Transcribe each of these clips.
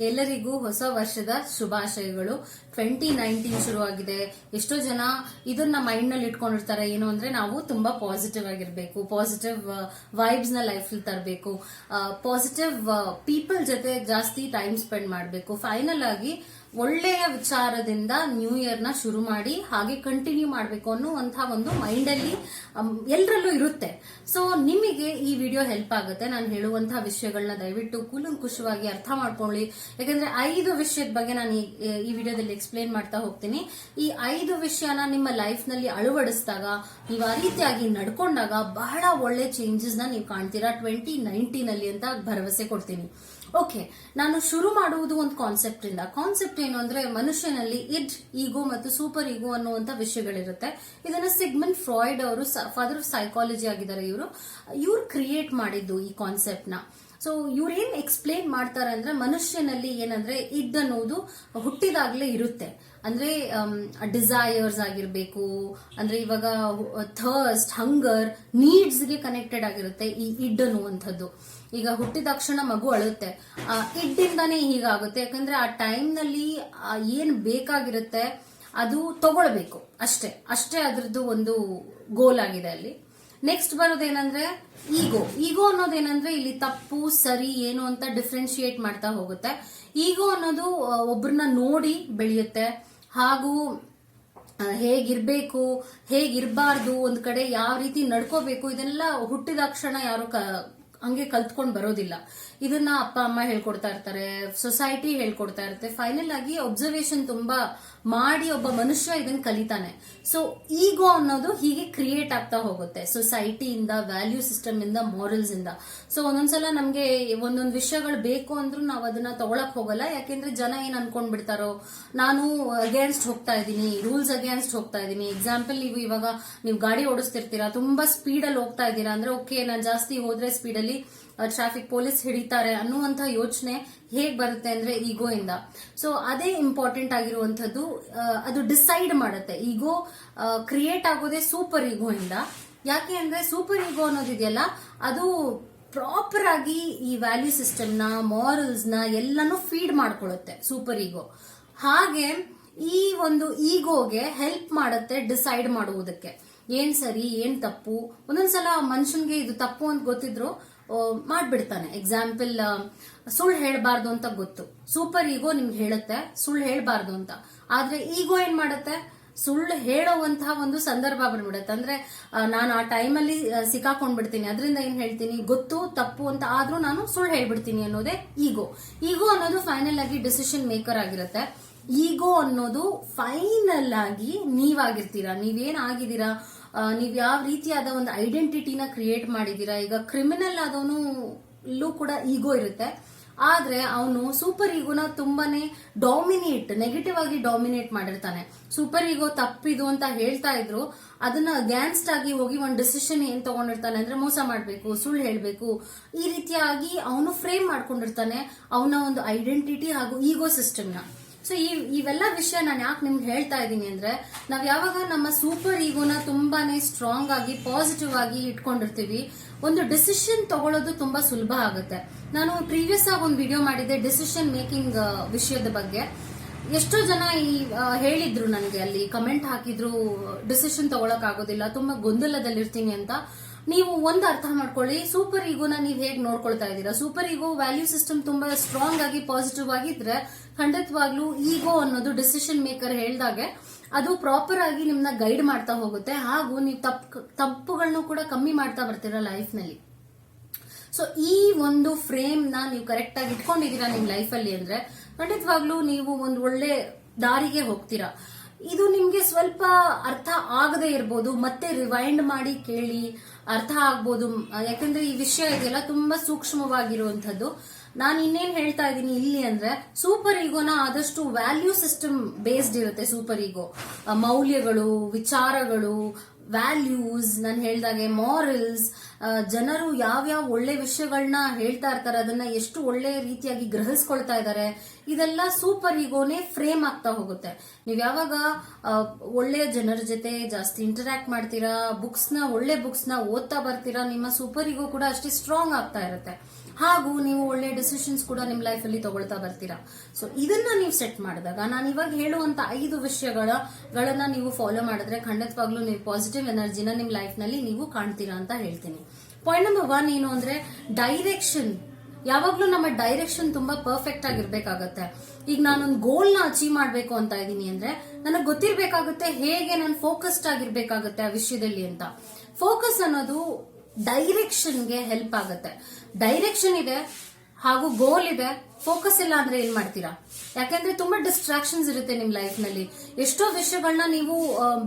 ಎಲ್ಲರಿಗೂ ಹೊಸ ವರ್ಷದ ಶುಭಾಶಯಗಳು. ಟ್ವೆಂಟಿ ನೈನ್ಟೀನ್ ಶುರುವಾಗಿದೆ. ಎಷ್ಟೋ ಜನ ಇದನ್ನ ಮೈಂಡ್ನಲ್ಲಿ ಇಟ್ಕೊಂಡಿರ್ತಾರೆ. ಏನು ಅಂದ್ರೆ ನಾವು ತುಂಬಾ ಪಾಸಿಟಿವ್ ಆಗಿರ್ಬೇಕು. ಪಾಸಿಟಿವ್ ವೈಬ್ಸ್ನ ಲೈಫ್ ತರಬೇಕು. ಪಾಸಿಟಿವ್ ಪೀಪಲ್ ಜೊತೆ ಜಾಸ್ತಿ ಟೈಮ್ ಸ್ಪೆಂಡ್ ಮಾಡಬೇಕು. ಫೈನಲ್ ಆಗಿ ಒಳ್ಳೆಯ ವಿಚಾರದಿಂದ ನ್ಯೂ ಇಯರ್ನ ಶುರು ಮಾಡಿ ಹಾಗೆ ಕಂಟಿನ್ಯೂ ಮಾಡಬೇಕು ಅನ್ನುವಂಥ ಒಂದು ಮೈಂಡ್ ಅಲ್ಲಿ ಎಲ್ಲರಲ್ಲೂ ಇರುತ್ತೆ. ಸೊ ನಿಮಗೆ ಈ ವಿಡಿಯೋ ಹೆಲ್ಪ್ ಆಗುತ್ತೆ. ನಾನು ಹೇಳುವಂತಹ ವಿಷಯಗಳನ್ನ ದಯವಿಟ್ಟು ಕೂಲಂಕುಷವಾಗಿ ಅರ್ಥ ಮಾಡ್ಕೊಳ್ಳಿ. ಯಾಕಂದ್ರೆ ಐದು ವಿಷಯದ ಬಗ್ಗೆ ನಾನು ಈ- ವಿಡಿಯೋದಲ್ಲಿ ಎಕ್ಸ್ಪ್ಲೇನ್ ಮಾಡ್ತಾ ಹೋಗ್ತೀನಿ. ಈ ಐದು ವಿಷಯನ ನಿಮ್ಮ ಲೈಫ್ನಲ್ಲಿ ಅಳವಡಿಸಿದಾಗ, ನೀವು ಆ ರೀತಿಯಾಗಿ ನಡ್ಕೊಂಡಾಗ ಬಹಳ ಒಳ್ಳೆ ಚೇಂಜಸ್ನ ನೀವು ಕಾಣ್ತೀರಾ? ಟ್ವೆಂಟಿ ನೈನ್ಟೀನ್ ಅಲ್ಲಿ ಅಂತ ಭರವಸೆ ಕೊಡ್ತೀನಿ. ಓಕೆ ನಾನು ಶುರು ಮಾಡುವುದು ಒಂದು ಕಾನ್ಸೆಪ್ಟ್ ಇಂದ. ಕಾನ್ಸೆಪ್ಟ್ ಏನು ಅಂದ್ರೆ ಮನುಷ್ಯನಲ್ಲಿ ಇಡ್ ಈಗೋ ಮತ್ತು ಸೂಪರ್ ಈಗೋ ಅನ್ನುವಂತ ವಿಷಯಗಳಿರುತ್ತೆ. ಇದನ್ನ ಸಿಗ್ಮನ್ ಫ್ರಾಯ್ಡ್ ಅವರು ಫಾದರ್ ಆಫ್ ಸೈಕಾಲಜಿ ಆಗಿದ್ದಾರೆ ಇವರು. ಇವ್ರು ಕ್ರಿಯೇಟ್ ಮಾಡಿದ್ದು ಈ ಕಾನ್ಸೆಪ್ಟ್ನ. ಸೊ ಇವ್ರು ಏನ್ ಎಕ್ಸ್ಪ್ಲೇನ್ ಮಾಡ್ತಾರೆ ಅಂದ್ರೆ ಮನುಷ್ಯನಲ್ಲಿ ಏನಂದ್ರೆ ಇಡ್ ಅನ್ನೋದು ಹುಟ್ಟಿದಾಗ್ಲೇ ಇರುತ್ತೆ. ಅಂದ್ರೆ ಡಿಸೈರ್ಸ್ ಆಗಿರ್ಬೇಕು, ಅಂದ್ರೆ ಇವಾಗ ಥರ್ಸ್ಟ್ ಹಂಗರ್ ನೀಡ್ಸ್ಗೆ ಕನೆಕ್ಟೆಡ್ ಆಗಿರುತ್ತೆ ಈ ಇಡ್ ಅನ್ನುವಂಥದ್ದು. ಈಗ ಹುಟ್ಟಿದ ತಕ್ಷಣ ಮಗು ಅಳುತ್ತೆ. ಇಡ್ಡಿಂದಾನೇ ಹೀಗಾಗುತ್ತೆ. ಯಾಕಂದ್ರೆ ಆ ಟೈಮ್ನಲ್ಲಿ ಏನು ಬೇಕಾಗಿರುತ್ತೆ, ಅದು ತಗೊಳ್ಬೇಕು. ಅಷ್ಟೇ. ಅಷ್ಟೇ ಅದರದ್ದು ಒಂದು ಗೋಲ್ ಆಗಿದೆ ಅಲ್ಲಿ. ನೆಕ್ಸ್ಟ್ ಬರೋದೇನಂದ್ರೆ ಈಗೋ ಈಗೋ ಅನ್ನೋದೇನಂದ್ರೆ ಇಲ್ಲಿ ತಪ್ಪು, ಸರಿ, ಏನು ಅಂತ ಡಿಫ್ರೆನ್ಶಿಯೇಟ್ ಮಾಡ್ತಾ ಹೋಗುತ್ತೆ. ಈಗೋ ಅನ್ನೋದು ಒಬ್ರನ್ನ ನೋಡಿ ಬೆಳೆಯುತ್ತೆ. ಹಾಗೂ ಹೇಗಿರ್ಬೇಕು, ಹೇಗಿರ್ಬಾರ್ದು, ಒಂದ್ ಕಡೆ ಯಾವ ರೀತಿ ನಡ್ಕೋಬೇಕು ಇದೆಲ್ಲ ಹುಟ್ಟಿದಾಕ್ಷಣ ಯಾರು ಹಂಗೆ ಕಲ್ತ್ಕೊಂಡು ಬರೋದಿಲ್ಲ. ಇದನ್ನ ಅಪ್ಪ ಅಮ್ಮ ಹೇಳ್ಕೊಡ್ತಾ ಇರ್ತಾರೆ ಸೊಸೈಟಿ ಹೇಳ್ಕೊಡ್ತಾ ಇರುತ್ತೆ. ಫೈನಲ್ ಆಗಿ ಒಬ್ಸರ್ವೇಷನ್ ತುಂಬಾ ಮಾಡಿ ಒಬ್ಬ ಮನುಷ್ಯ ಇದನ್ನ ಕಲಿತಾನೆ. ಸೊ ಈಗೋ ಅನ್ನೋದು ಹೀಗೆ ಕ್ರಿಯೇಟ್ ಆಗ್ತಾ ಹೋಗುತ್ತೆ ಸೊಸೈಟಿಯಿಂದ ವ್ಯಾಲ್ಯೂ ಸಿಸ್ಟಮ್ ಇಂದ ಮಾರಲ್ಸ್ ಇಂದ. ಸೊ ಒಂದೊಂದ್ಸಲ ನಮ್ಗೆ ಒಂದೊಂದು ವಿಷಯಗಳು ಬೇಕು ಅಂದ್ರೂ ನಾವು ಅದನ್ನ ತಗೊಳಕ್ ಹೋಗಲ್ಲ. ಯಾಕೆಂದ್ರೆ ಜನ ಏನ್ ಅನ್ಕೊಂಡ್ಬಿಡ್ತಾರೋ, ನಾನು ಅಗೇನ್ಸ್ಟ್ ಹೋಗ್ತಾ ಇದ್ದೀನಿ ರೂಲ್ಸ್ ಅಗೇನ್ಸ್ಟ್ ಹೋಗ್ತಾ ಇದ್ದೀನಿ. ಎಕ್ಸಾಂಪಲ್ ನೀವು ಇವಾಗ, ನೀವು ಗಾಡಿ ಓಡಿಸ್ತಿರ್ತೀರಾ, ತುಂಬಾ ಸ್ಪೀಡ್ ಅಲ್ಲಿ ಹೋಗ್ತಾ ಇದ್ದೀರಾ ಅಂದ್ರೆ ಓಕೆ ನಾನು ಜಾಸ್ತಿ ಹೋದ್ರೆ ಸ್ಪೀಡ್ ಅಲ್ಲಿ ಟ್ರಾಫಿಕ್ ಪೊಲೀಸ್ ಹಿಡಿತಾರೆ ಅನ್ನುವಂಥ ಯೋಚನೆ ಹೇಗೆ ಬರುತ್ತೆ ಅಂದ್ರೆ ಈಗೋ ಇಂದ. ಸೊ ಅದೇ ಇಂಪಾರ್ಟೆಂಟ್ ಆಗಿರುವಂತದ್ದು ಅದು ಡಿಸೈಡ್ ಮಾಡುತ್ತೆ. ಈಗೋ ಕ್ರಿಯೇಟ್ ಆಗೋದೇ ಸೂಪರ್ ಈಗೋ ಇಂದ. ಯಾಕೆ ಅಂದ್ರೆ ಸೂಪರ್ ಈಗೋ ಅನ್ನೋದಿದೆಯಲ್ಲ ಅದು ಪ್ರಾಪರ್ ಆಗಿ ಈ ವ್ಯಾಲ್ಯೂ ಸಿಸ್ಟಮ್ನ ಎಲ್ಲನೂ ನ ಎಲ್ಲಾನು ಫೀಡ್ ಮಾಡ್ಕೊಳ್ಳುತ್ತೆ ಸೂಪರ್ ಈಗೋ ಹಾಗೆ ಈ ಒಂದು ಈಗೋಗೆ ಹೆಲ್ಪ್ ಮಾಡುತ್ತೆ ಡಿಸೈಡ್ ಮಾಡುವುದಕ್ಕೆ. ಏನ್ ಸರಿ, ಏನ್ ತಪ್ಪು? ಒಂದೊಂದ್ಸಲ ಮನುಷ್ಯನ್ಗೆ ಇದು ತಪ್ಪು ಅಂತ ಗೊತ್ತಿದ್ರು ಮಾಡ್ಬಿಡ್ತಾನೆ. ಎಕ್ಸಾಂಪಲ್ ಸುಳ್ಳು ಹೇಳಬಾರ್ದು ಅಂತ ಗೊತ್ತು. ಸೂಪರ್ ಈಗೋ ನಿಮ್ಗೆ ಹೇಳುತ್ತೆ, ಸುಳ್ಳು ಹೇಳಬಾರ್ದು ಅಂತ. ಆದ್ರೆ ಈಗೋ ಏನ್ ಮಾಡುತ್ತೆ? ಸುಳ್ಳು ಹೇಳುವಂತಹ ಒಂದು ಸಂದರ್ಭ ಬಂದ್ಬಿಡುತ್ತೆ. ಅಂದ್ರೆ ನಾನು ಆ ಟೈಮಲ್ಲಿ ಸಿಕ್ಕಾಕೊಂಡ್ಬಿಡ್ತೀನಿ, ಅದರಿಂದ ಏನ್ ಹೇಳ್ತೀನಿ? ಗೊತ್ತು, ತಪ್ಪು ಅಂತ ಆದ್ರೂ ನಾನು ಸುಳ್ಳು ಹೇಳ್ಬಿಡ್ತೀನಿ ಅನ್ನೋದೇ ಈಗೋ ಈಗೋ ಅನ್ನೋದು ಫೈನಲ್ ಆಗಿ ಡಿಸಿಷನ್ ಮೇಕರ್ ಆಗಿರುತ್ತೆ. ಈಗೋ ಅನ್ನೋದು ಫೈನಲ್ ಆಗಿ ನೀವಾಗಿರ್ತೀರಾ? ನೀವೇನ್ ಆಗಿದ್ದೀರಾ? ನೀವ್ ಯಾವ ರೀತಿಯಾದ ಒಂದು ಐಡೆಂಟಿಟಿನ ಕ್ರಿಯೇಟ್ ಮಾಡಿದೀರಾ? ಈಗ ಕ್ರಿಮಿನಲ್ ಆದವನು ಕೂಡ ಈಗೋ ಇರುತ್ತೆ. ಆದ್ರೆ ಅವನು ಸೂಪರ್ ಈಗೋನ ತುಂಬಾನೇ ಡಾಮಿನೇಟ್ ನೆಗೆಟಿವ್ ಆಗಿ ಡಾಮಿನೇಟ್ ಮಾಡಿರ್ತಾನೆ. ಸೂಪರ್ ಈಗೋ ತಪ್ಪಿದು ಅಂತ ಹೇಳ್ತಾ ಇದ್ರು, ಅದನ್ನ ಅಗೇನ್ಸ್ಟ್ ಆಗಿ ಹೋಗಿ ಒಂದು ಡಿಸಿಷನ್ ಏನ್ ತಗೊಂಡಿರ್ತಾನೆ ಅಂದ್ರೆ ಮೋಸ ಮಾಡ್ಬೇಕು, ಸುಳ್ಳು ಹೇಳ್ಬೇಕು. ಈ ರೀತಿಯಾಗಿ ಅವನು ಫ್ರೇಮ್ ಮಾಡ್ಕೊಂಡಿರ್ತಾನೆ ಅವನ ಒಂದು ಐಡೆಂಟಿಟಿ ಹಾಗೂ ಈಗೋ ಸಿಸ್ಟಮ್ನ ಸೊ ಈ, ಇವೆಲ್ಲ ವಿಷಯ ನಾನು ಯಾಕೆ ನಿಮ್ಗೆ ಹೇಳ್ತಾ ಇದ್ದೀನಿ ಅಂದ್ರೆ, ನಾವ್ ಯಾವಾಗ ನಮ್ಮ ಸೂಪರ್ ಈಗೋನ ತುಂಬಾನೇ ಸ್ಟ್ರಾಂಗ್ ಆಗಿ ಪಾಸಿಟಿವ್ ಆಗಿ ಇಟ್ಕೊಂಡಿರ್ತೀವಿ, ಒಂದು ಡಿಸಿಷನ್ ತಗೊಳ್ಳೋದು ತುಂಬಾ ಸುಲಭ ಆಗುತ್ತೆ. ನಾನು ಪ್ರೀವಿಯಸ್ ಆಗಿ ಒಂದು ವಿಡಿಯೋ ಮಾಡಿದ್ದೆ ಡಿಸಿಷನ್ ಮೇಕಿಂಗ್ ವಿಷಯದ ಬಗ್ಗೆ. ಎಷ್ಟೋ ಜನ ಈ ಹೇಳಿದ್ರು ನನಗೆ ಅಲ್ಲಿ ಕಮೆಂಟ್ ಹಾಕಿದ್ರು ಡಿಸಿಷನ್ ತಗೊಳಕ್ ಆಗೋದಿಲ್ಲ, ತುಂಬಾ ಗೊಂದಲದಲ್ಲಿರ್ತೀನಿ ಅಂತ. ನೀವು ಒಂದು ಅರ್ಥ ಮಾಡ್ಕೊಳ್ಳಿ ಸೂಪರ್ ಈಗೋನ ನೀವು ಹೇಗೆ ನೋಡ್ಕೊಳ್ತಾ ಇದ್ದೀರಾ? ಸೂಪರ್ ಈಗೋ ವ್ಯಾಲ್ಯೂ ಸಿಸ್ಟಮ್ ತುಂಬಾ ಸ್ಟ್ರಾಂಗ್ ಆಗಿ ಪಾಸಿಟಿವ್ ಆಗಿದ್ರೆ ಖಂಡಿತವಾಗ್ಲೂ ಈಗೋ ಅನ್ನೋದು ಡಿಸಿಷನ್ ಮೇಕರ್ ಹೇಳ್ದಾಗೆ ಅದು ಪ್ರಾಪರ್ ಆಗಿ ನಿಮ್ನ ಗೈಡ್ ಮಾಡ್ತಾ ಹೋಗುತ್ತೆ. ಹಾಗೂ ನೀವು ತಪ್ಪು ತಪ್ಪುಗಳನ್ನು ಕೂಡ ಕಮ್ಮಿ ಮಾಡ್ತಾ ಬರ್ತೀರ ಲೈಫ್ನಲ್ಲಿ. ಸೊ ಈ ಒಂದು ಫ್ರೇಮ್ನ ನೀವು ಕರೆಕ್ಟ್ ಆಗಿ ಇಟ್ಕೊಂಡಿದೀರಾ ನಿಮ್ ಲೈಫ್ ಅಲ್ಲಿ ಅಂದ್ರೆ, ಖಂಡಿತವಾಗ್ಲೂ ನೀವು ಒಂದು ಒಳ್ಳೆ ದಾರಿಗೆ ಹೋಗ್ತೀರಾ. ಇದು ನಿಮ್ಗೆ ಸ್ವಲ್ಪ ಅರ್ಥ ಆಗದೆ ಇರ್ಬೋದು, ಮತ್ತೆ ರಿವೈಂಡ್ ಮಾಡಿ ಕೇಳಿ ಅರ್ಥ ಆಗ್ಬೋದು. ಯಾಕಂದ್ರೆ ಈ ವಿಷಯ ಇದೆಲ್ಲ ತುಂಬಾ ಸೂಕ್ಷ್ಮವಾಗಿರುವಂತದ್ದು ನಾನು ಇನ್ನೇನು ಹೇಳ್ತಾ ಇದ್ದೀನಿ ಇಲ್ಲಿ ಅಂದ್ರೆ ಸೂಪರ್ ಈಗೋನ ಆದಷ್ಟು ವ್ಯಾಲ್ಯೂ ಸಿಸ್ಟಮ್ ಬೇಸ್ಡ್ ಇರುತ್ತೆ ಸೂಪರ್ ಈಗೋ ಮೌಲ್ಯಗಳು, ವಿಚಾರಗಳು ವ್ಯಾಲ್ಯೂಸ್ ನಾನು ಹೇಳ್ದಾಗೆ ಮಾರಲ್ಸ್ ಜನರು ಯಾವ್ಯಾವ ಒಳ್ಳೆ ವಿಷಯಗಳನ್ನ ಹೇಳ್ತಾ ಇರ್ತಾರೆ, ಅದನ್ನ ಎಷ್ಟು ಒಳ್ಳೆ ರೀತಿಯಾಗಿ ಗ್ರಹಿಸ್ಕೊಳ್ತಾ ಇದ್ದಾರೆ, ಇದೆಲ್ಲ ಸೂಪರ್ ಈಗೋನೆ ಫ್ರೇಮ್ ಆಗ್ತಾ ಹೋಗುತ್ತೆ. ನೀವು ಯಾವಾಗ ಒಳ್ಳೆಯ ಜನರ ಜೊತೆ ಜಾಸ್ತಿ ಇಂಟರಾಕ್ಟ್ ಮಾಡ್ತೀರಾ ಬುಕ್ಸ್ನ ಒಳ್ಳೆ ಬುಕ್ಸ್ನ ಓದ್ತಾ ಬರ್ತೀರಾ, ನಿಮ್ಮ ಸೂಪರ್ ಈಗೋ ಕೂಡ ಅಷ್ಟೇ ಸ್ಟ್ರಾಂಗ್ ಆಗ್ತಾ ಇರುತ್ತೆ. ಹಾಗೂ ನೀವು ಒಳ್ಳೆ ಡಿಸಿಷನ್ಸ್ ಕೂಡ ನಿಮ್ಮ ಲೈಫಲ್ಲಿ ತಗೊಳ್ತಾ ಬರ್ತೀರಾ. ಸೊ ಇದನ್ನ ನೀವು ಸೆಟ್ ಮಾಡಿದಾಗ, ನಾನು ಇವಾಗ ಹೇಳುವಂತ ಐದು ವಿಷಯಗಳ, ಗಳನ್ನ ನೀವು ಫಾಲೋ ಮಾಡಿದ್ರೆ ಖಂಡಿತವಾಗ್ಲೂ ನೀವು ಪಾಸಿಟಿವ್ ಎನರ್ಜಿನ ನಿಮ್ಮ ಲೈಫ್ನಲ್ಲಿ ನೀವು ಕಾಣ್ತೀರಾ ಅಂತ ಹೇಳ್ತೀನಿ. ಪಾಯಿಂಟ್ ನಂಬರ್ ಒನ್ ಏನು ಅಂದ್ರೆ ಡೈರೆಕ್ಷನ್ ಯಾವಾಗ್ಲೂ ನಮ್ಮ ಡೈರೆಕ್ಷನ್ ತುಂಬಾ ಪರ್ಫೆಕ್ಟ್ ಆಗಿರ್ಬೇಕಾಗತ್ತೆ. ಈಗ ನಾನೊಂದು ಗೋಲ್ನ ಅಚೀವ್ ಮಾಡ್ಬೇಕು ಅಂತ ಇದೀನಿ ಅಂದ್ರೆ ನನಗೆ ಗೊತ್ತಿರ್ಬೇಕಾಗುತ್ತೆ ಹೇಗೆ ನಾನು ಫೋಕಸ್ಡ್ ಆಗಿರ್ಬೇಕಾಗತ್ತೆ ಆ ವಿಷಯದಲ್ಲಿ ಅಂತ. ಫೋಕಸ್ ಅನ್ನೋದು ಡೈರೆಕ್ಷನ್ಗೆ ಹೆಲ್ಪ್ ಆಗುತ್ತೆ. ಡೈರೆಕ್ಷನ್ ಇದೆ ಹಾಗೂ ಗೋಲ್ ಇದೆ ಫೋಕಸ್ ಇಲ್ಲ ಅಂದ್ರೆ ಏನ್ ಮಾಡ್ತೀರಾ? ಯಾಕಂದ್ರೆ ತುಂಬಾ ಡಿಸ್ಟ್ರಾಕ್ಷನ್ಸ್ ಇರುತ್ತೆ ನಿಮ್ ಲೈಫ್ನಲ್ಲಿ. ಎಷ್ಟೋ ವಿಷಯಗಳನ್ನ ನೀವು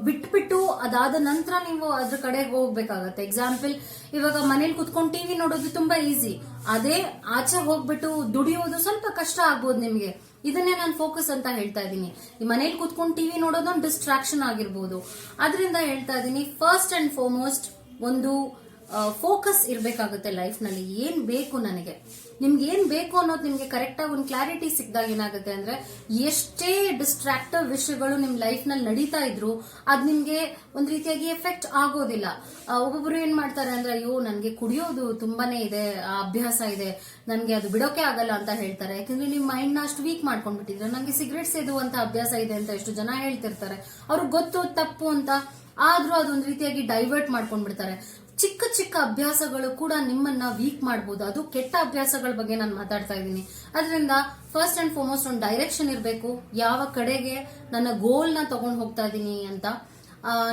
ಬಿಟ್ಬಿಟ್ಟು ಅದಾದ ನಂತರ ನೀವು ಅದ್ರ ಕಡೆ ಹೋಗ್ಬೇಕಾಗತ್ತೆ. ಎಕ್ಸಾಂಪಲ್ ಇವಾಗ ಮನೇಲಿ ಕುತ್ಕೊಂಡು ಟಿವಿ ನೋಡೋದು ತುಂಬಾ ಈಸಿ ಅದೇ ಆಚೆ ಹೋಗ್ಬಿಟ್ಟು ದುಡಿಯೋದು ಸ್ವಲ್ಪ ಕಷ್ಟ ಆಗ್ಬೋದು ನಿಮ್ಗೆ. ಇದನ್ನೇ ನಾನು ಫೋಕಸ್ ಅಂತ ಹೇಳ್ತಾ ಇದ್ದೀನಿ. ಈ ಮನೇಲಿ ಕುತ್ಕೊಂಡು ಟಿವಿ ನೋಡೋದು ಒಂದು ಡಿಸ್ಟ್ರಾಕ್ಷನ್ ಆಗಿರ್ಬೋದು. ಅದರಿಂದ ಹೇಳ್ತಾ ಇದ್ದೀನಿ ಫಸ್ಟ್ ಅಂಡ್ ಫಾರ್ಮೋಸ್ಟ್ ಒಂದು ಫೋಕಸ್ ಇರಬೇಕಾಗುತ್ತೆ ಲೈಫ್ನಲ್ಲಿ. ಏನ್ ಬೇಕು ನನಗೆ? ನಿಮ್ಗೆ ಏನ್ ಬೇಕು ಅನ್ನೋದು ನಿಮ್ಗೆ ಕರೆಕ್ಟ್ ಆಗಿ ಒಂದು ಕ್ಲಾರಿಟಿ ಸಿಕ್ಕಿದಾಗ ಏನಾಗುತ್ತೆ ಅಂದ್ರೆ, ಎಷ್ಟೇ ಡಿಸ್ಟ್ರಾಕ್ಟಿವ್ ವಿಷಯಗಳು ನಿಮ್ ಲೈಫ್ನಲ್ಲಿ ನಡೀತಾ ಇದ್ರು ಅದ್ ನಿಮ್ಗೆ ಒಂದ್ ರೀತಿಯಾಗಿ ಎಫೆಕ್ಟ್ ಆಗೋದಿಲ್ಲ. ಒಬ್ಬೊಬ್ರು ಏನ್ ಮಾಡ್ತಾರೆ ಅಂದ್ರೆ, ಅಯ್ಯೋ, ನನ್ಗೆ ಕುಡಿಯೋದು ತುಂಬಾನೇ ಇದೆ, ಆ ಅಭ್ಯಾಸ ಇದೆ, ನನ್ಗೆ ಅದು ಬಿಡೋಕೆ ಆಗಲ್ಲ ಅಂತ ಹೇಳ್ತಾರೆ. ಯಾಕಂದ್ರೆ ನಿಮ್ ಮೈಂಡ್ನ ಅಷ್ಟು ವೀಕ್ ಮಾಡ್ಕೊಂಡ್ಬಿಟ್ಟಿದ್ರೆ, ನಂಗೆ ಸಿಗರೇಟ್ ಸೇದುವಂತ ಅಭ್ಯಾಸ ಇದೆ ಅಂತ ಎಷ್ಟು ಜನ ಹೇಳ್ತಿರ್ತಾರೆ. ಅವ್ರಿಗೆ ಗೊತ್ತು ತಪ್ಪು ಅಂತ. ಆದ್ರೂ ಅದೊಂದು ರೀತಿಯಾಗಿ ಡೈವರ್ಟ್ ಮಾಡ್ಕೊಂಡ್ಬಿಡ್ತಾರೆ. ಚಿಕ್ಕ ಚಿಕ್ಕ ಅಭ್ಯಾಸಗಳು ಕೂಡ ನಿಮ್ಮನ್ನ ವೀಕ್ ಮಾಡಬಹುದು ಅದು ಕೆಟ್ಟ ಅಭ್ಯಾಸಗಳ ಬಗ್ಗೆ ನಾನು ಮಾತಾಡ್ತಾ ಇದ್ದೀನಿ. ಅದರಿಂದ ಫಸ್ಟ್ ಅಂಡ್ ಫಾರ್ಮೋಸ್ಟ್ ಒಂದು ಡೈರೆಕ್ಷನ್ ಇರಬೇಕು. ಯಾವ ಕಡೆಗೆ ನನ್ನ ಗೋಲ್ನ ತಗೊಂಡು ಹೋಗ್ತಾ ಇದ್ದೀನಿ ಅಂತ.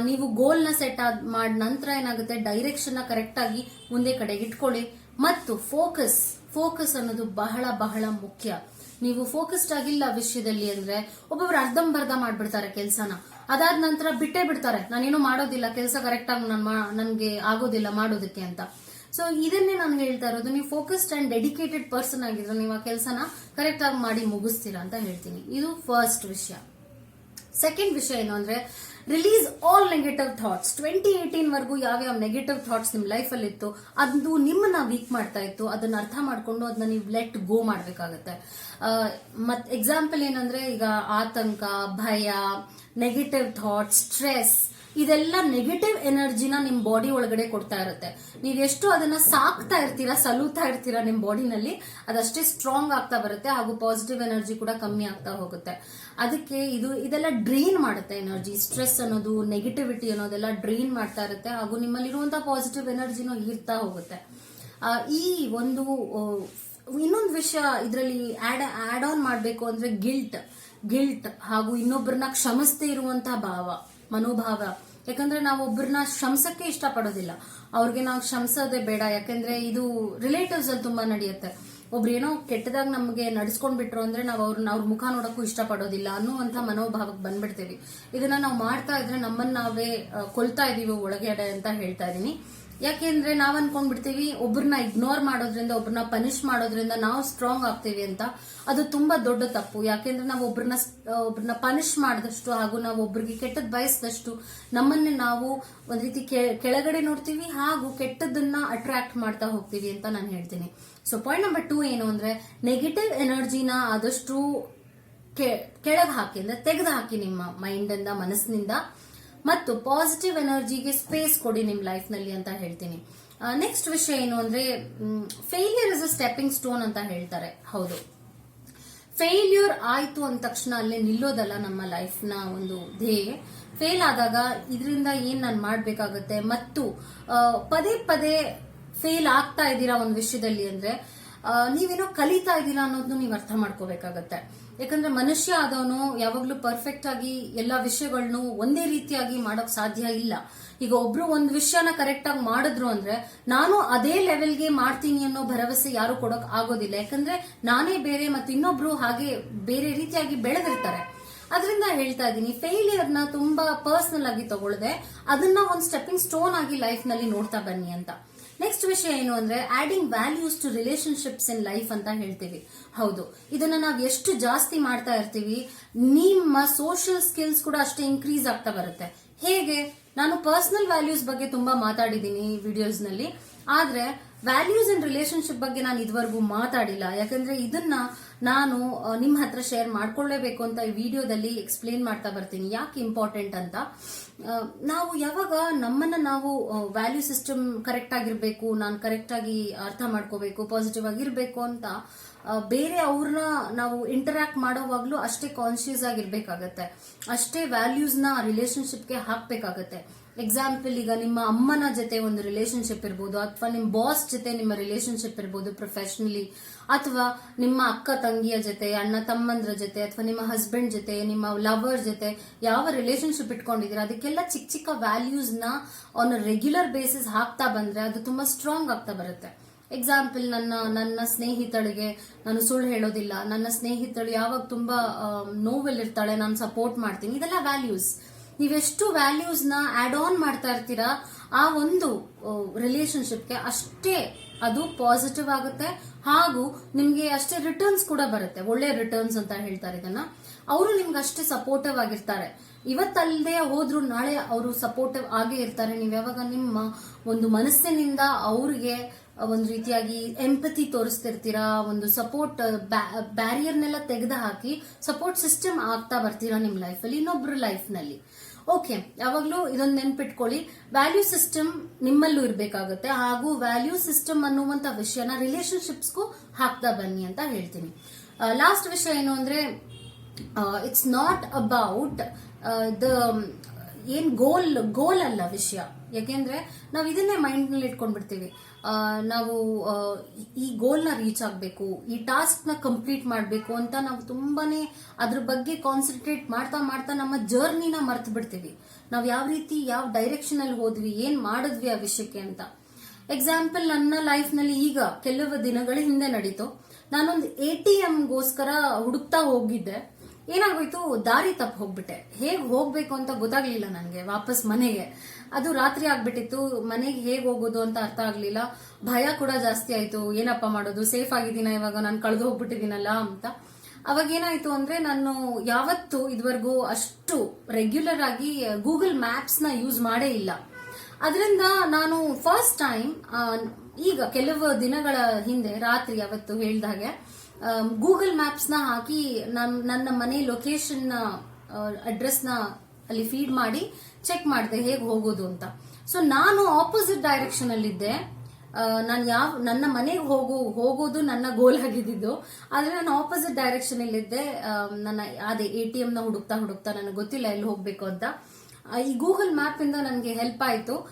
ನೀವು ಗೋಲ್ನ ಸೆಟ್ ಆದ ಮಾಡ್ ನಂತರ ಏನಾಗುತ್ತೆ? ಡೈರೆಕ್ಷನ್ನ ಕರೆಕ್ಟ್ ಆಗಿ ಮುಂದೆ ಕಡೆಗೆ ಇಟ್ಕೊಳ್ಳಿ. ಮತ್ತು ಫೋಕಸ್ ಫೋಕಸ್ ಅನ್ನೋದು ಬಹಳ ಬಹಳ ಮುಖ್ಯ. ನೀವು ಫೋಕಸ್ಡ್ ಆಗಿಲ್ಲ ವಿಷಯದಲ್ಲಿ ಅಂದ್ರೆ ಒಬ್ಬೊಬ್ರು ಅರ್ಧಂಬರ್ಧ ಮಾಡ್ಬಿಡ್ತಾರೆ ಕೆಲಸನ. ಅದಾದ ನಂತರ ಬಿಟ್ಟೇ ಬಿಡ್ತಾರೆ. ನಾನೇನು ಮಾಡೋದಿಲ್ಲ, ಕೆಲಸ ಕರೆಕ್ಟ್ ಆಗಿ ನಾನು ನನಗೆ ಆಗೋದಿಲ್ಲ ಮಾಡೋದಕ್ಕೆ ಅಂತ. ಸೊ ಇದನ್ನೇ ನಾನು ಹೇಳ್ತಾ ಇರೋದು. ನೀವು ಫೋಕಸ್ಡ್ ಅಂಡ್ ಡೆಡಿಕೇಟೆಡ್ ಪರ್ಸನ್ ಆಗಿದ್ರೆ ನೀವು ಆ ಕೆಲಸನ ಕರೆಕ್ಟ್ ಆಗಿ ಮಾಡಿ ಮುಗಿಸ್ತೀರಾ ಅಂತ ಹೇಳ್ತೀನಿ. ಇದು ಫಸ್ಟ್ ವಿಷಯ. ಸೆಕೆಂಡ್ ವಿಷಯ ಏನು ಅಂದ್ರೆ release all negative thoughts twenty eighteen ವರೆಗೂ ಯಾವ್ಯಾವ ನೆಗೆಟಿವ್ ಥಾಟ್ಸ್ ನಿಮ್ಮ ಲೈಫ್ ಅಲ್ಲಿ ಇತ್ತು, ಅದು ನಿಮ್ಮನ್ನ ವೀಕ್ ಮಾಡ್ತಾ ಇತ್ತು, ಅದನ್ನ ಅರ್ಥ ಮಾಡ್ಕೊಂಡು ಅದನ್ನ ನೀವು ಲೆಟ್ ಗೋ ಮಾಡಬೇಕಾಗತ್ತೆ. ಮತ್ ಎಕ್ಸಾಂಪಲ್ ಏನಂದ್ರೆ ಈಗ ಆತಂಕ, ಭಯ ನೆಗೆಟಿವ್ ಥಾಟ್ಸ್ ಸ್ಟ್ರೆಸ್ ಇದೆಲ್ಲ ನೆಗೆಟಿವ್ ಎನರ್ಜಿನ ನಿಮ್ ಬಾಡಿ ಒಳಗಡೆ ಕೊಡ್ತಾ ಇರುತ್ತೆ. ನೀವ್ ಎಷ್ಟು ಅದನ್ನ ಸಾಕ್ತಾ ಇರ್ತೀರಾ ಸಲುತಾ ಇರ್ತೀರಾ ನಿಮ್ ಬಾಡಿನಲ್ಲಿ ಅದಷ್ಟೇ ಸ್ಟ್ರಾಂಗ್ ಆಗ್ತಾ ಬರುತ್ತೆ ಹಾಗೂ ಪಾಸಿಟಿವ್ ಎನರ್ಜಿ ಕೂಡ ಕಮ್ಮಿ ಆಗ್ತಾ ಹೋಗುತ್ತೆ. ಅದಕ್ಕೆ ಇದು, ಇದೆಲ್ಲ ಡ್ರೈನ್ ಮಾಡುತ್ತೆ ಎನರ್ಜಿ ಸ್ಟ್ರೆಸ್ ಅನ್ನೋದು ನೆಗೆಟಿವಿಟಿ ಅನ್ನೋದೆಲ್ಲ ಡ್ರೈನ್ ಮಾಡ್ತಾ ಇರುತ್ತೆ ಹಾಗೂ ನಿಮ್ಮಲ್ಲಿರುವಂತಹ ಪಾಸಿಟಿವ್ ಎನರ್ಜಿನೂ ಇರ್ತಾ ಹೋಗುತ್ತೆ. ಈ ಒಂದು ಇನ್ನೊಂದು ವಿಷಯ ಇದರಲ್ಲಿ ಆಡ್ ಆಡ್ ಆನ್ ಮಾಡಬೇಕು ಅಂದ್ರೆ ಗಿಲ್ಟ್ ಗಿಲ್ಟ್ ಹಾಗೂ ಇನ್ನೊಬ್ಬರನ್ನ ಕ್ಷಮಿಸದೇ ಇರುವಂತಹ ಭಾವ. ಮನೋಭಾವ. ಯಾಕಂದ್ರೆ ನಾವು ಒಬ್ಬರನ್ನ ಶ್ರಮಸಕ್ಕೆ ಇಷ್ಟಪಡೋದಿಲ್ಲ. ಅವ್ರಿಗೆ ನಾವು ಕ್ಷಮಿಸೋದೇ ಬೇಡ. ಯಾಕಂದ್ರೆ ಇದು ರಿಲೇಟಿವ್ಸ್ ಅಲ್ಲಿ ತುಂಬಾ ನಡೆಯುತ್ತೆ. ಒಬ್ರು ಏನೋ ಕೆಟ್ಟದಾಗ ನಮಗೆ ನಡ್ಸ್ಕೊಂಡ್ ಬಿಟ್ರು ಅಂದ್ರೆ ನಾವು ಅವ್ರನ್ನ ಅವ್ರ ಮುಖ ನೋಡಕ್ಕೂ ಇಷ್ಟಪಡೋದಿಲ್ಲ ಅನ್ನುವಂತ ಮನೋಭಾವಕ್ಕೆ ಬಂದ್ಬಿಡ್ತೀವಿ. ಇದನ್ನ ನಾವು ಮಾಡ್ತಾ ಇದ್ರೆ ನಮ್ಮನ್ನ ನಾವೇ ಕೊಲ್ತಾ ಇದೀವಿ ಒಳಗಡೆ ಅಂತ ಹೇಳ್ತಾ ಇದೀನಿ ಯಾಕೆಂದ್ರೆ ನಾವ್ ಅನ್ಕೊಂಡ್ಬಿಡ್ತೀವಿ ಒಬ್ಬರನ್ನ ಇಗ್ನೋರ್ ಮಾಡೋದ್ರಿಂದ, ಒಬ್ರನ್ನ ಪನಿಷ್ ಮಾಡೋದ್ರಿಂದ ನಾವು ಸ್ಟ್ರಾಂಗ್ ಆಗ್ತೀವಿ ಅಂತ. ಅದು ತುಂಬಾ ದೊಡ್ಡ ತಪ್ಪು. ಯಾಕೆಂದ್ರೆ ನಾವು ಒಬ್ರನ್ನ ಒಬ್ರನ್ನ ಪನಿಷ್ ಮಾಡಿದಷ್ಟು ಹಾಗೂ ನಾವು ಒಬ್ರಿಗೆ ಕೆಟ್ಟದ್ ಬಯಸಿದಷ್ಟು ನಮ್ಮನ್ನೇ ನಾವು ಒಂದ್ ರೀತಿ ಕೆಳಗಡೆ ನೋಡ್ತೀವಿ ಹಾಗೂ ಕೆಟ್ಟದನ್ನ ಅಟ್ರಾಕ್ಟ್ ಮಾಡ್ತಾ ಹೋಗ್ತೀವಿ ಅಂತ ನಾನು ಹೇಳ್ತೀನಿ. ಸೊ ಪಾಯಿಂಟ್ ನಂಬರ್ ಟೂ ಏನು ಅಂದ್ರೆ ನೆಗೆಟಿವ್ ಎನರ್ಜಿನ ಆದಷ್ಟು ಕೆಳಗೆ ಹಾಕಿ, ಅಂದ್ರೆ ತೆಗೆದು ಹಾಕಿ ನಿಮ್ಮ ಮೈಂಡ್ ಇಂದ, ಮನಸ್ಸಿನಿಂದ. ಮತ್ತು ಪಾಸಿಟಿವ್ ಎನರ್ಜಿಗೆ ಸ್ಪೇಸ್ ಕೊಡಿ ನಿಮ್ ಲೈಫ್ನಲ್ಲಿ ಅಂತ ಹೇಳ್ತೀನಿ. ನೆಕ್ಸ್ಟ್ ವಿಷಯ ಏನು ಅಂದ್ರೆ failure is a stepping stone ಅಂತ ಹೇಳ್ತಾರೆ. ಹೌದು. ಫೇಲ್ಯೂರ್ ಆಯ್ತು ಅಂದ ತಕ್ಷಣ ಅಲ್ಲೇ ನಿಲ್ಲೋದಲ್ಲ ನಮ್ಮ ಲೈಫ್ನ ಒಂದು ಧ್ಯೇಯ. ಫೇಲ್ ಆದಾಗ ಇದರಿಂದ ಏನ್ ನಾನು ಮಾಡ್ಬೇಕಾಗತ್ತೆ? ಮತ್ತು ಪದೇ ಪದೇ ಫೇಲ್ ಆಗ್ತಾ ಇದ್ದೀರಾ ಒಂದು ವಿಷಯದಲ್ಲಿ ಅಂದ್ರೆ ನೀವೇನೋ ಕಲಿತಾ ಇದ್ದೀರಾ ಅನ್ನೋದನ್ನು ನೀವು ಅರ್ಥ ಮಾಡ್ಕೋಬೇಕಾಗತ್ತೆ. ಯಾಕಂದ್ರೆ ಮನುಷ್ಯ ಆದವನು ಯಾವಾಗ್ಲೂ ಪರ್ಫೆಕ್ಟ್ ಆಗಿ ಎಲ್ಲಾ ವಿಷಯಗಳನ್ನು ಒಂದೇ ರೀತಿಯಾಗಿ ಮಾಡೋಕ್ ಸಾಧ್ಯ ಇಲ್ಲ. ಈಗ ಒಬ್ರು ಒಂದ್ ವಿಷಯನ ಕರೆಕ್ಟ್ ಆಗಿ ಮಾಡಿದ್ರು ಅಂದ್ರೆ ನಾನು ಅದೇ ಲೆವೆಲ್ಗೆ ಮಾಡ್ತೀನಿ ಅನ್ನೋ ಭರವಸೆ ಯಾರು ಕೊಡೋಕ್ ಆಗೋದಿಲ್ಲ. ಯಾಕಂದ್ರೆ ನಾನೇ ಬೇರೆ ಮತ್ತು ಇನ್ನೊಬ್ರು ಹಾಗೆ ಬೇರೆ ರೀತಿಯಾಗಿ ಬೆಳೆದಿರ್ತಾರೆ. ಅದರಿಂದ ಹೇಳ್ತಾ ಇದ್ದೀನಿ ಫೇಲಿಯರ್ನ ತುಂಬಾ ಪರ್ಸನಲ್ ಆಗಿ ತಗೊಳ್ಳದೆ ಅದನ್ನ ಒಂದು ಸ್ಟೆಪ್ಪಿಂಗ್ ಸ್ಟೋನ್ ಆಗಿ ಲೈಫ್ನಲ್ಲಿ ನೋಡ್ತಾ ಬನ್ನಿ ಅಂತ. ನೆಕ್ಸ್ಟ್ ವಿಷಯ ಏನು ಅಂದ್ರೆ adding values to relationships in life ಅಂತ ಹೇಳ್ತೀವಿ. ಹೌದು, ಇದನ್ನ ನಾವು ಎಷ್ಟು ಜಾಸ್ತಿ ಮಾಡ್ತಾ ಇರ್ತೀವಿ, ನಿಮ್ಮ ಸೋಷಿಯಲ್ ಸ್ಕಿಲ್ಸ್ ಕೂಡ ಅಷ್ಟೇ ಇನ್ಕ್ರೀಸ್ ಆಗ್ತಾ ಬರುತ್ತೆ. ಹೇಗೆ? ನಾನು ಪರ್ಸನಲ್ ವ್ಯಾಲ್ಯೂಸ್ ಬಗ್ಗೆ ತುಂಬಾ ಮಾತಾಡಿದ್ದೀನಿ ವಿಡಿಯೋಸ್ನಲ್ಲಿ. ಆದ್ರೆ ವ್ಯಾಲ್ಯೂಸ್ ಇನ್ ರಿಲೇಶನ್ಶಿಪ್ ಬಗ್ಗೆ ನಾನು ಇದುವರೆಗೂ ಮಾತಾಡಿಲ್ಲ. ಯಾಕಂದ್ರೆ ಇದನ್ನ ನಾನು ನಿಮ್ಮ ಹತ್ರ ಶೇರ್ ಮಾಡ್ಕೊಳ್ಳೇಬೇಕು ಅಂತ ಈ ವಿಡಿಯೋದಲ್ಲಿ ಎಕ್ಸ್ಪ್ಲೇನ್ ಮಾಡ್ತಾ ಬರ್ತೀನಿ. ಯಾಕೆ ಇಂಪಾರ್ಟೆಂಟ್ ಅಂತ? ನಾವು ಯಾವಾಗ ನಮ್ಮನ್ನ ನಾವು ವ್ಯಾಲ್ಯೂ ಸಿಸ್ಟಮ್ ಕರೆಕ್ಟ್ ಆಗಿರ್ಬೇಕು, ನಾನು ಕರೆಕ್ಟ್ ಆಗಿ ಅರ್ಥ ಮಾಡ್ಕೋಬೇಕು ಪಾಸಿಟಿವ್ ಆಗಿರ್ಬೇಕು ಅಂತ ಬೇರೆ ಅವ್ರನ್ನ ನಾವು ಇಂಟರಾಕ್ಟ್ ಮಾಡೋವಾಗ್ಲೂ ಅಷ್ಟೇ ಕಾನ್ಶಿಯಸ್ ಆಗಿರ್ಬೇಕಾಗತ್ತೆ. ಅಷ್ಟೇ ವ್ಯಾಲ್ಯೂಸ್ನ ರಿಲೇಶನ್ಶಿಪ್ಗೆ ಹಾಕ್ಬೇಕಾಗತ್ತೆ. ಎಕ್ಸಾಂಪಲ್ ಈಗ ನಿಮ್ಮ ಅಮ್ಮನ ಜೊತೆ ಒಂದು ರಿಲೇಶನ್ಶಿಪ್ ಇರ್ಬೋದು, ಅಥವಾ ನಿಮ್ಮ ಬಾಸ್ ಜೊತೆ ನಿಮ್ಮ ರಿಲೇಶನ್ಶಿಪ್ ಇರ್ಬೋದು ಪ್ರೊಫೆಷನಲಿ ಅಥವಾ ನಿಮ್ಮ ಅಕ್ಕ ತಂಗಿಯ ಜೊತೆ, ಅಣ್ಣ ತಮ್ಮಂದ್ರ ಜೊತೆ, ಅಥವಾ ನಿಮ್ಮ ಹಸ್ಬೆಂಡ್ ಜೊತೆ, ನಿಮ್ಮ ಲವರ್ ಜೊತೆ ಯಾವ ರಿಲೇಶನ್ಶಿಪ್ ಇಟ್ಕೊಂಡಿದ್ದೀರಾ, ಅದಕ್ಕೆಲ್ಲ ಚಿಕ್ಕ ಚಿಕ್ಕ ವ್ಯಾಲ್ಯೂಸ್ನ ಆನ್ ರೆಗ್ಯುಲರ್ ಬೇಸಿಸ್ ಹಾಕ್ತಾ ಬಂದರೆ ಅದು ತುಂಬ ಸ್ಟ್ರಾಂಗ್ ಆಗ್ತಾ ಬರುತ್ತೆ. ಎಕ್ಸಾಂಪಲ್ ನನ್ನ ನನ್ನ ಸ್ನೇಹಿತಳಿಗೆ ನಾನು ಸುಳ್ಳು ಹೇಳೋದಿಲ್ಲ, ನನ್ನ ಸ್ನೇಹಿತಳು ಯಾವಾಗ ತುಂಬಾ ನೋವಲ್ಲಿರ್ತಾಳೆ, ನಾನು ಸಪೋರ್ಟ್ ಮಾಡ್ತೀನಿ, ಇದೆಲ್ಲ ವ್ಯಾಲ್ಯೂಸ್ ನೀವೆಷ್ಟು ವ್ಯಾಲ್ಯೂಸ್ನ ಆಡ್ ಆನ್ ಮಾಡ್ತಾ ಇರ್ತೀರಾ, ಆ ಒಂದು ರಿಲೇಶನ್ಶಿಪ್ಗೆ ಅಷ್ಟೇ ಅದು ಪಾಸಿಟಿವ್ ಆಗುತ್ತೆ. ಹಾಗೂ ನಿಮ್ಗೆ ಅಷ್ಟೇ ರಿಟರ್ನ್ಸ್ ಕೂಡ ಬರುತ್ತೆ. ಒಳ್ಳೆ ರಿಟರ್ನ್ಸ್ ಅಂತ ಹೇಳ್ತಾರೆ ಇದನ್ನ. ಅವರು ನಿಮ್ಗೆ ಅಷ್ಟೇ ಸಪೋರ್ಟಿವ್ ಆಗಿರ್ತಾರೆ. ಇವತ್ತಲ್ಲದೆ ಹೋದ್ರು ನಾಳೆ ಅವರು ಸಪೋರ್ಟಿವ್ ಆಗೇ ಇರ್ತಾರೆ. ನೀವು ಯಾವಾಗ ನಿಮ್ಮ ಒಂದು ಮನಸ್ಸಿನಿಂದ ಅವ್ರಿಗೆ ಒಂದು ರೀತಿಯಾಗಿ ಎಂಪತಿ ತೋರಿಸ್ತಿರ್ತೀರಾ, ಒಂದು ಸಪೋರ್ಟ್ ಬ್ಯಾರಿಯರ್ನೆಲ್ಲ ತೆಗೆದು ಹಾಕಿ ಸಪೋರ್ಟ್ ಸಿಸ್ಟಮ್ ಆಗ್ತಾ ಬರ್ತೀರಾ ನಿಮ್ಮ ಲೈಫಲ್ಲಿ ಇನ್ನೊಬ್ರ ಲೈಫ್ನಲ್ಲಿ. ಓಕೆ, ಯಾವಾಗ್ಲೂ ಇದೊಂದು ನೆನ್ಪಿಟ್ಕೊಳ್ಳಿ. ವ್ಯಾಲ್ಯೂ ಸಿಸ್ಟಮ್ ನಿಮ್ಮಲ್ಲೂ ಇರಬೇಕಾಗುತ್ತೆ. ಹಾಗೂ ವ್ಯಾಲ್ಯೂ ಸಿಸ್ಟಮ್ ಅನ್ನುವಂತ ವಿಷಯನ ರಿಲೇಶನ್ಶಿಪ್ಸ್ಗೂ ಹಾಕ್ತಾ ಬನ್ನಿ ಅಂತ ಹೇಳ್ತೀನಿ. ಲಾಸ್ಟ್ ವಿಷಯ ಏನು ಅಂದ್ರೆ ಇಟ್ಸ್ ನಾಟ್ ಅಬೌಟ್ ದ ಏನ್ ಗೋಲ್ ಗೋಲ್ ಅಲ್ಲ ವಿಷಯ. ಯಾಕೆಂದ್ರೆ ನಾವು ಇದನ್ನೇ ಮೈಂಡ್ನಲ್ಲಿ ಇಟ್ಕೊಂಡ್ಬಿಡ್ತೀವಿ ನಾವು ಈ ಗೋಲ್ನ ರೀಚ್ ಆಗಬೇಕು, ಈ ಟಾಸ್ಕ್ನ ಕಂಪ್ಲೀಟ್ ಮಾಡಬೇಕು ಅಂತ ನಾವು ತುಂಬಾನೇ ಅದ್ರ ಬಗ್ಗೆ ಕಾನ್ಸಂಟ್ರೇಟ್ ಮಾಡ್ತಾ ಮಾಡ್ತಾ ನಮ್ಮ ಜರ್ನಿನ ಮರ್ತು ಬಿಡ್ತೀವಿ. ನಾವು ಯಾವ ರೀತಿ, ಯಾವ ಡೈರೆಕ್ಷನ್ ಅಲ್ಲಿ ಹೋದ್ವಿ, ಏನ್ ಮಾಡಿದ್ವಿ ಆ ವಿಷಯಕ್ಕೆ ಅಂತ. ಎಕ್ಸಾಂಪಲ್ ನನ್ನ ಲೈಫ್ನಲ್ಲಿ ಈಗ ಕೆಲವು ದಿನಗಳ ಹಿಂದೆ ನಡೀತು. ನಾನೊಂದು ಎ ಟಿ ಗೋಸ್ಕರ ಹುಡುಕ್ತಾ ಹೋಗಿದ್ದೆ. ಏನಾಗೋಯ್ತು, ದಾರಿ ತಪ್ಪು ಹೋಗ್ಬಿಟ್ಟೆ. ಹೇಗ್ ಹೋಗ್ಬೇಕು ಅಂತ ಗೊತ್ತಾಗ್ಲಿಲ್ಲ ನನಗೆ, ವಾಪಸ್ ಮನೆಗೆ. ಅದು ರಾತ್ರಿ ಆಗ್ಬಿಟ್ಟಿತ್ತು. ಮನೆಗೆ ಹೇಗೆ ಹೋಗೋದು ಅಂತ ಅರ್ಥ ಆಗ್ಲಿಲ್ಲ. ಭಯ ಕೂಡ ಜಾಸ್ತಿ ಆಯ್ತು. ಏನಪ್ಪ ಮಾಡೋದು? ಸೇಫ್ ಆಗಿದ್ದೀನ ಇವಾಗ? ನಾನು ಕಳೆದು ಹೋಗ್ಬಿಟ್ಟಿದ್ದೀನಲ್ಲ ಅಂತ. ಅವಾಗ ಏನಾಯ್ತು ಅಂದ್ರೆ ನಾನು ಯಾವತ್ತು ಇದುವರೆಗೂ ಅಷ್ಟು ರೆಗ್ಯುಲರ್ ಆಗಿ ಗೂಗಲ್ ಮ್ಯಾಪ್ಸ್ನ ಯೂಸ್ ಮಾಡೇ ಇಲ್ಲ. ಅದರಿಂದ ನಾನು ಫಸ್ಟ್ ಟೈಮ್ ಈಗ ಕೆಲವು ದಿನಗಳ ಹಿಂದೆ, ರಾತ್ರಿ ಅವತ್ತು ಹೇಳ್ದಾಗೆ ಗೂಗಲ್ ಮ್ಯಾಪ್ಸ್ನ ಹಾಕಿ ನನ್- ನನ್ನ ಮನೆ ಲೊಕೇಶನ್ ಅಡ್ರೆಸ್ನ ಅಲ್ಲಿ ಫೀಡ್ ಮಾಡಿ ಚೆಕ್ ಮಾಡಿದೆ ಹೇಗೆ ಹೋಗೋದು ಅಂತ. ಸೊ ನಾನು ಆಪೋಸಿಟ್ ಡೈರೆಕ್ಷನ್ ಅಲ್ಲಿದ್ದೆ. ನಾನು ಯಾವ ನನ್ನ ಮನೆಗೆ ಹೋಗು ಹೋಗೋದು ನನ್ನ ಗೋಲ್ ಆಗಿದ್ದು. ಆದ್ರೆ ನಾನು ಆಪೋಸಿಟ್ ಡೈರೆಕ್ಷನ್ ಅಲ್ಲಿದ್ದೆ. ಆ, ನನ್ನ ಅದೇ ಎ ಟಿ ನ ಹುಡುಕ್ತಾ ಹುಡುಕ್ತಾ ನನಗೆ ಗೊತ್ತಿಲ್ಲ ಎಲ್ಲಿ ಹೋಗ್ಬೇಕು ಅಂತ. ಈ ಗೂಗಲ್ ಮ್ಯಾಪ್ ಇಂದ ನನಗೆ ಹೆಲ್ಪ್ ಆಯ್ತು.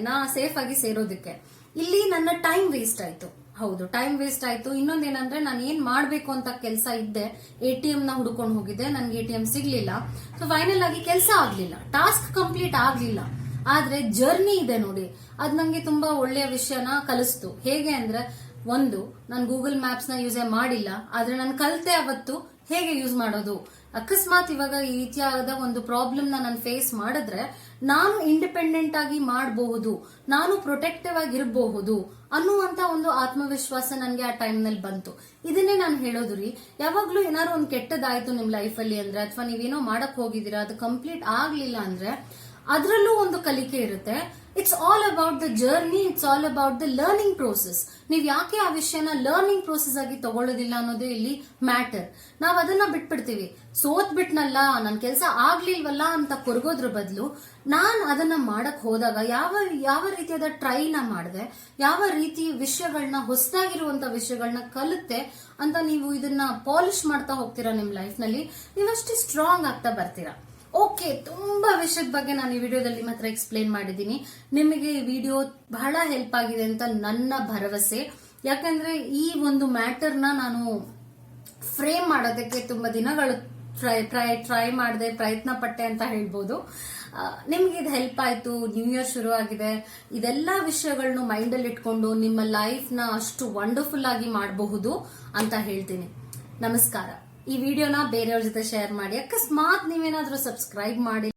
ನಾ ಸೇಫ್ ಆಗಿ ಸೇರೋದಕ್ಕೆ. ಇಲ್ಲಿ ನನ್ನ ಟೈಮ್ ವೇಸ್ಟ್ ಆಯ್ತು. ಹೌದು ಟೈಮ್ ವೇಸ್ಟ್ ಆಯ್ತು. ಇನ್ನೊಂದೇನಂದ್ರೆ ನಾನು ಏನ್ ಮಾಡ್ಬೇಕು ಅಂತ ಕೆಲಸ ಇದ್ದೆ ಎ ಟಿ ನ ಹುಡ್ಕೊಂಡು ಹೋಗಿದ್ದೆ, ನನ್ಗೆ ಎ ಟಿ ಎಂ ಸಿಗ್ಲಿಲ್ಲ. ಸೊ ಫೈನಲ್ ಆಗಿ ಕೆಲಸ ಆಗ್ಲಿಲ್ಲ ಟಾಸ್ಕ್ ಕಂಪ್ಲೀಟ್ ಆಗ್ಲಿಲ್ಲ. ಆದ್ರೆ ಜರ್ನಿ ಇದೆ ನೋಡಿ, ಅದ್ ನಂಗೆ ತುಂಬಾ ಒಳ್ಳೆಯ ವಿಷಯನ ಕಲಿಸ್ತು. ಹೇಗೆ ಅಂದ್ರೆ, ಒಂದು, ನಾನು ಗೂಗಲ್ ಮ್ಯಾಪ್ಸ್ನ ಯೂಸೇ ಮಾಡಿಲ್ಲ, ಆದ್ರೆ ನಾನು ಕಲಿತೆ ಅವತ್ತು ಹೇಗೆ ಯೂಸ್ ಮಾಡೋದು. ಅಕಸ್ಮಾತ್ ಇವಾಗ ಈ ರೀತಿಯಾದ ಒಂದು ಪ್ರಾಬ್ಲಮ್ ನಾನು ಫೇಸ್ ಮಾಡಿದ್ರೆ ನಾನು ಇಂಡಿಪೆಂಡೆಂಟ್ ಆಗಿ ಮಾಡಬಹುದು, ನಾನು ಪ್ರೊಟೆಕ್ಟಿವ್ ಆಗಿರಬಹುದು ಅನ್ನುವಂತ ಒಂದು ಆತ್ಮವಿಶ್ವಾಸ ನನಗೆ ಆ ಟೈಮ್ನಲ್ಲಿ ಬಂತು. ಇದನ್ನೇ ನಾನು ಹೇಳೋದು ರೀ, ಯಾವಾಗ್ಲೂ ಏನಾದ್ರು ಒಂದು ಕೆಟ್ಟದಾಯ್ತು ನಿಮ್ ಲೈಫ್ ಅಲ್ಲಿ ಅಂದ್ರೆ, ಅಥವಾ ನೀವೇನೋ ಮಾಡಕ್ ಹೋಗಿದ್ದೀರಾ, ಅದು ಕಂಪ್ಲೀಟ್ ಆಗ್ಲಿಲ್ಲ ಅಂದ್ರೆ, ಅದರಲ್ಲೂ ಒಂದು ಕಲಿಕೆ ಇರುತ್ತೆ. It's all about the journey it's all about the learning process ನೀವು ಯಾಕೆ ಆ ವಿಷಯನ ಲರ್ನಿಂಗ್ ಪ್ರೋಸೆಸ್ ಆಗಿ ತಗೊಳ್ಳೋದಿಲ್ಲ ಅನ್ನೋದು ಇಲ್ಲಿ ಮ್ಯಾಟರ್ ನಾವು ಅದನ್ನ ಬಿಟ್ಬಿಡ್ತೀವಿ. ಸೋತ್ ಬಿಟ್ನಲ್ಲ ನನ್ನ ಕೆಲಸ ಆಗ್ಲಿಲ್ವಲ್ಲ ಅಂತ ಕೊರಗೋದ್ರ ಬದಲು ನಾನು ಅದನ್ನ ಮಾಡಕ್ ಹೋದಾಗ ಯಾವ ಯಾವ ರೀತಿಯಾದ ಟ್ರೈನ ಮಾಡಿದೆ, ಯಾವ ರೀತಿ ವಿಷಯಗಳನ್ನ ಹೊಸದಾಗಿರುವಂತ ವಿಷಯಗಳನ್ನ ಕಲಿತೆ ಅಂತ ನೀವು ಇದನ್ನ ಪಾಲಿಷ್ ಮಾಡ್ತಾ ಹೋಗ್ತೀರಾ ನಿಮ್ ಲೈಫ್ನಲ್ಲಿ? ನೀವಷ್ಟೇ ಸ್ಟ್ರಾಂಗ್ ಆಗ್ತಾ ಬರ್ತೀರಾ. ಓಕೆ, ತುಂಬಾ ವಿಷಯದ ಬಗ್ಗೆ ನಾನು ಈ ವಿಡಿಯೋದಲ್ಲಿ ಮಾತ್ರ ಎಕ್ಸ್ಪ್ಲೇನ್ ಮಾಡಿದ್ದೀನಿ. ನಿಮಗೆ ಈ ವಿಡಿಯೋ ಬಹಳ ಹೆಲ್ಪ್ ಆಗಿದೆ ಅಂತ ನನ್ನ ಭರವಸೆ. ಯಾಕಂದ್ರೆ ಈ ಒಂದು ಮ್ಯಾಟರ್ನ ನಾನು ಫ್ರೇಮ್ ಮಾಡೋದಕ್ಕೆ ತುಂಬಾ ದಿನಗಳು ಟ್ರೈ ಟ್ರೈ ಟ್ರೈ ಮಾಡಿದೆ, ಪ್ರಯತ್ನ ಪಟ್ಟೆ ಅಂತ ಹೇಳ್ಬೋದು. ನಿಮ್ಗೆ ಇದು ಹೆಲ್ಪ್ ಆಯ್ತು ನ್ಯೂ ಇಯರ್ ಶುರು ಆಗಿದೆ. ಇದೆಲ್ಲ ವಿಷಯಗಳನ್ನು ಮೈಂಡಲ್ಲಿ ಇಟ್ಕೊಂಡು ನಿಮ್ಮ ಲೈಫ್ನ ಅಷ್ಟು ವಂಡರ್ಫುಲ್ ಆಗಿ ಮಾಡಬಹುದು ಅಂತ ಹೇಳ್ತೀನಿ. ನಮಸ್ಕಾರ. ಈ ವಿಡಿಯೋನ ಬೇರೆಯವ್ರ ಜೊತೆ ಶೇರ್ ಮಾಡಿ. ಅಕಸ್ಮಾತ್ ನೀವೇನಾದ್ರೂ ಸಬ್ಸ್ಕ್ರೈಬ್ ಮಾಡಿ.